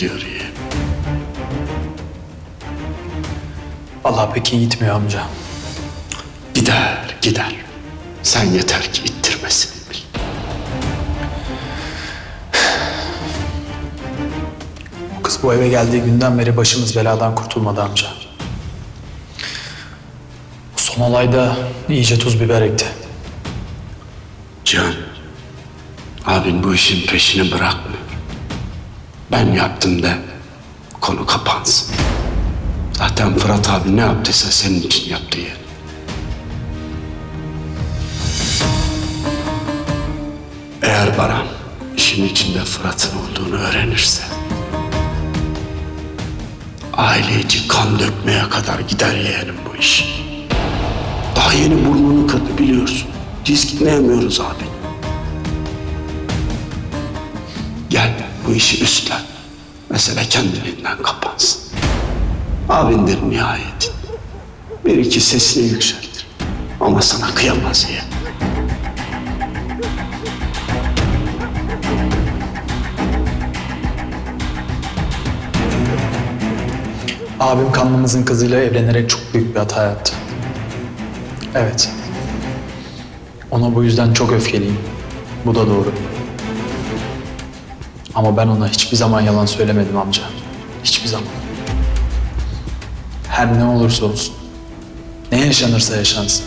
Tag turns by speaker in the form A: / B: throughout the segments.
A: Gidiyor iyi?
B: Allah pek iyi gitmiyor amca.
A: Gider, gider. Sen yeter ki ittirmesini bil.
B: Bu kız bu eve geldiği günden beri başımız beladan kurtulmadı amca. Bu son olayda iyice tuz biber ekti.
A: Can, abin bu işin peşini bırakmıyor. Ben yaptım da konu kapansın. Zaten Fırat abi ne yaptıysa senin için yaptı ya. Eğer Baran işin içinde Fırat'ın olduğunu öğrenirse aile içi kan dökmeye kadar gider yeğenim bu iş. Daha yeni burnunu kırdı biliyorsun. Diz gitmeyemiyoruz abi. Gel bu işi üstlen. Mesele kendiliğinden kapansın. Abindir nihayet. Bir iki sesini yükseltir. Ama sana kıyamaz ya.
B: Abim kanlımızın kızıyla evlenerek çok büyük bir hata yaptı. Evet. Ona bu yüzden çok öfkeliyim. Bu da doğru. Ama ben ona hiçbir zaman yalan söylemedim amca. Hiçbir zaman. Her ne olursa olsun. Ne yaşanırsa yaşansın.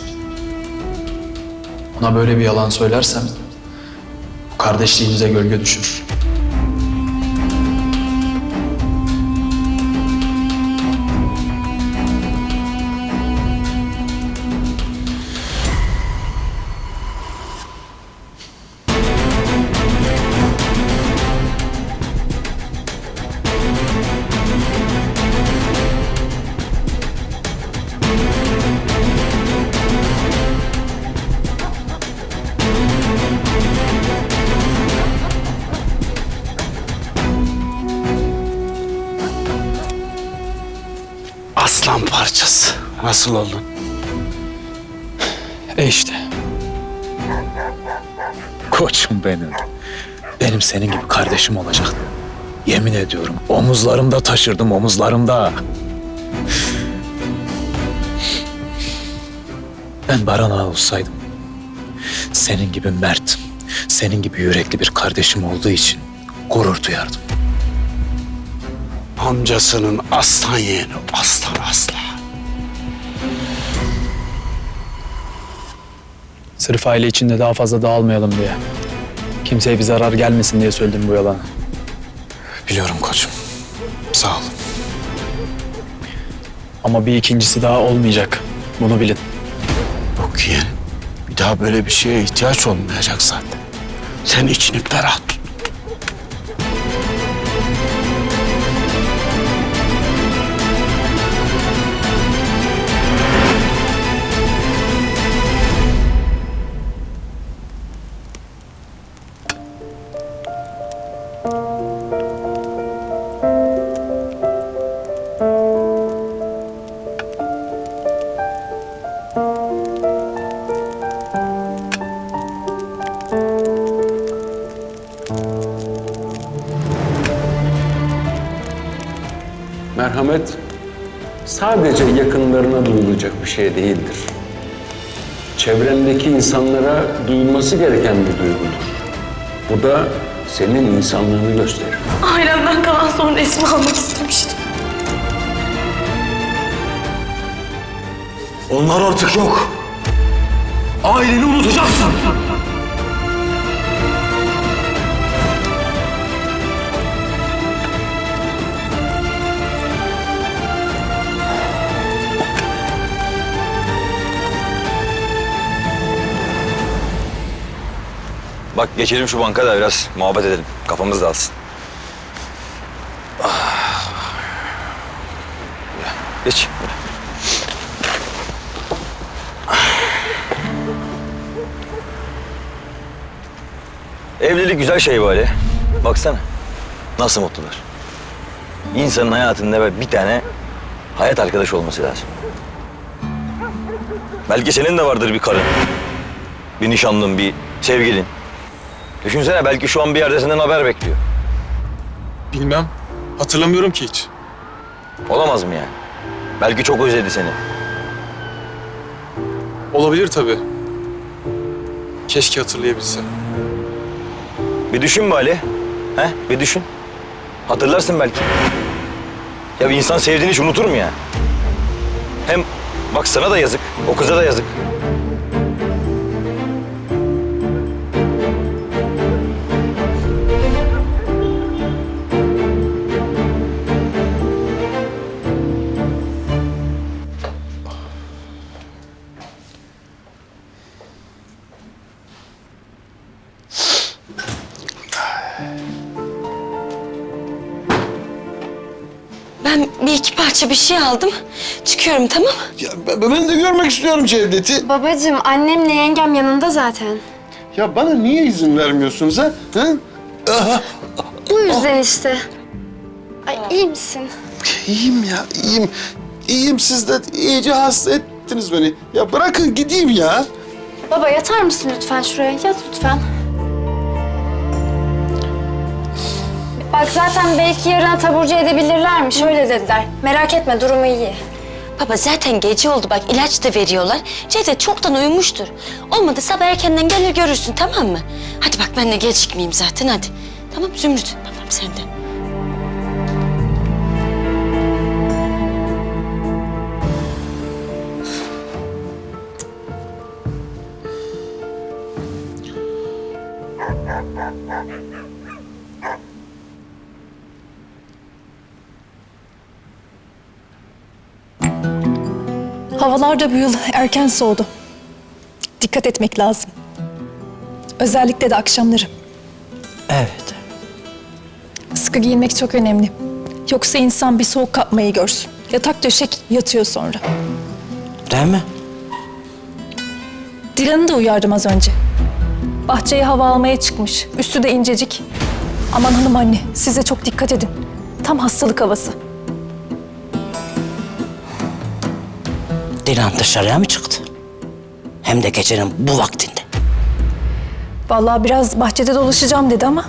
B: Ona böyle bir yalan söylersem bu kardeşliğimize gölge düşür.
A: Aslan parçası. Nasıl oldun?
B: E işte.
C: Koçum benim. Benim senin gibi kardeşim olacaktı. Yemin ediyorum omuzlarımda taşırdım omuzlarımda. Ben Baran Ağa olsaydım senin gibi mert, senin gibi yürekli bir kardeşim olduğu için gurur duyardım.
A: Amcasının aslan yeğeni. Aslan aslan.
B: Sırf aile içinde daha fazla dağılmayalım diye. Kimseye bir zarar gelmesin diye söyledim bu yalanı.
C: Biliyorum koçum. Sağ ol.
B: Ama bir ikincisi daha olmayacak. Bunu bilin.
A: Yok yeğenim. Bir daha böyle bir şeye ihtiyaç olmayacak zaten. Sen içini ferah tut.
D: Merhamet sadece yakınlarına duyulacak bir şey değildir. Çevrendeki insanlara duyulması gereken bir duygudur. Bu da senin insanlığını gösterir.
E: Ailemden kalan son resmi almak istemiştim.
F: Onlar artık yok. Aileni unutacaksın.
G: Bak geçelim şu banka da biraz muhabbet edelim. Kafamız dağılsın. Ah. Geç. Evlilik güzel şey böyle. Baksana. Nasıl mutlular. İnsanın hayatında bir tane hayat arkadaşı olması lazım. Belki senin de vardır bir karın. Bir nişanlın, bir sevgilin. Düşünsene belki şu an bir yerde senden haber bekliyor.
F: Bilmem.
H: Hatırlamıyorum ki hiç.
G: Olamaz mı yani? Belki çok özledi seni.
H: Olabilir tabii. Keşke hatırlayabilsem.
G: Bir düşün be Ali. He? Bir düşün. Hatırlarsın belki. Ya bir insan sevdiğini hiç unutur mu ya? Hem bak sana da yazık, o kıza da yazık.
E: Ben bir iki parça bir şey aldım. Çıkıyorum tamam mı?
A: Ya ben, ben de görmek istiyorum Cevdet'i.
I: Babacığım annemle yengem yanında zaten.
A: Ya bana niye izin vermiyorsunuz ha? ha? Aha,
I: Bu yüzden işte. Ay iyi misin?
A: iyiyim ya, iyiyim. İyiyim siz de iyice hasta ettiniz beni. Ya bırakın gideyim ya.
I: Baba yatar mısın lütfen şuraya? Yat lütfen. Bak zaten belki yarına taburcu edebilirlermiş. Öyle dediler. Merak etme durumu iyi.
E: Baba zaten gece oldu bak ilaç da veriyorlar. Cevdet çoktan uyumuştur. Olmadı sabah erkenden gelir görürsün tamam mı? Hadi bak ben de gecikmeyeyim zaten hadi. Tamam Zümrüt tamam sen de.
J: Havalar da bu yıl erken soğudu. Dikkat etmek lazım. Özellikle de akşamları.
C: Evet.
J: Sıkı giyinmek çok önemli. Yoksa insan bir soğuk kapmayı görsün. Yatak döşek yatıyor sonra.
C: Değil mi?
J: Dilan'ı da uyardım az önce. Bahçeye hava almaya çıkmış. Üstü de incecik. Aman hanım anne size çok dikkat edin. Tam hastalık havası.
K: Dilan dışarıya mı çıktı? Hem de gecenin bu vaktinde.
J: Vallahi biraz bahçede dolaşacağım dedi ama...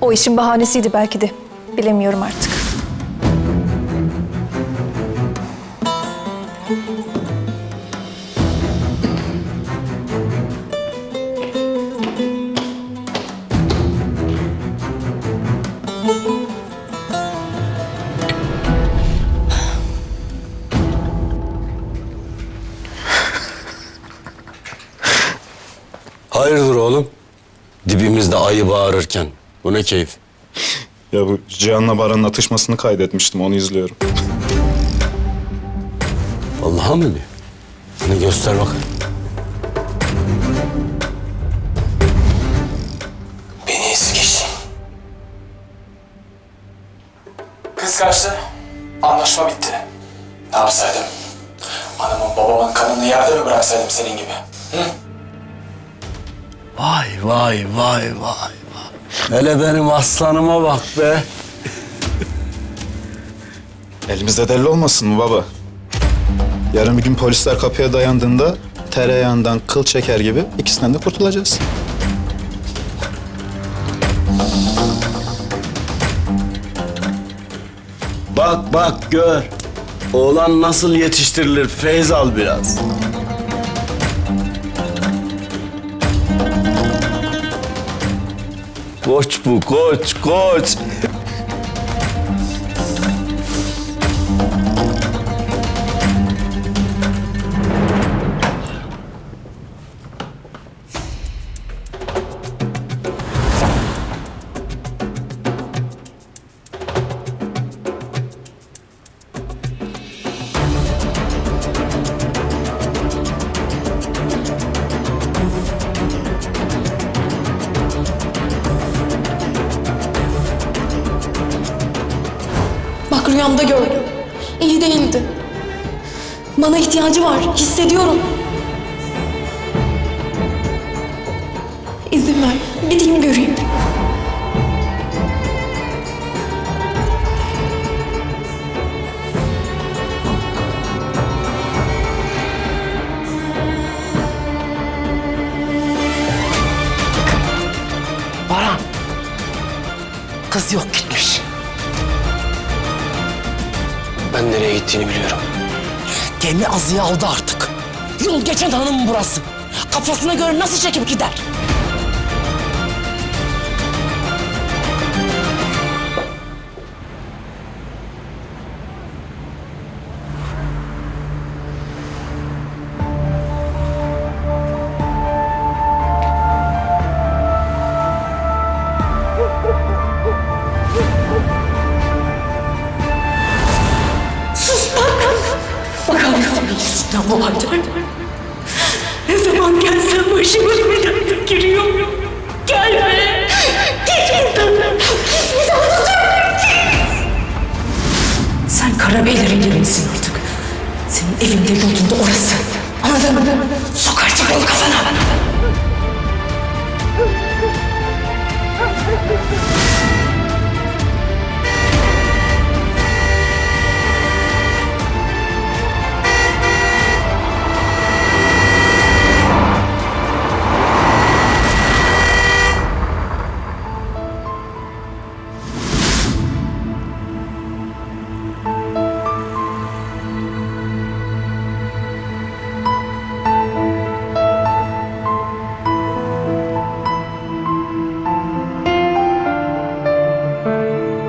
J: ...o işin bahanesiydi belki de. Bilemiyorum artık.
A: Hayırdır oğlum? Dibimizde ayı bağırırken. Bu ne keyif?
H: Ya bu Cihan'la Baran'ın atışmasını kaydetmiştim. Onu izliyorum.
A: Allah'a mı diyor? Hani göster bakayım. Beni geçsin.
B: Kız kaçtı. Anlaşma bitti. Ne yapsaydım? Anamın babamın kanını yerde mi bıraksaydım senin gibi?
A: Vay vay vay vay vay. Hele benim aslanıma bak be.
H: Elimizde delil olmasın mı baba? Yarın bir gün polisler kapıya dayandığında tereyağından kıl çeker gibi ikisinden de kurtulacağız.
A: Bak bak gör. Oğlan nasıl yetiştirilir feyz al biraz. Koç bu koç koç.
J: Rüyamda gördüm. İyi değildi. Bana ihtiyacı var. Hissediyorum. İzin ver. Gideyim göreyim.
F: Ben nereye gittiğini biliyorum.
K: Gemi azıya aldı artık. Yol geçen hanım burası. Kafasına göre nasıl çekip gider? Gerçekten bu Haydar.
L: Ne zaman gelsen başıma bir dakika giriyor. Gelme. Git buradan. Git bir daha tutuyorum.
K: Sen Karabeylerin gelinsin artık. Senin evinde yolunda orası. Anladın mı? Sokar çabuk kafana.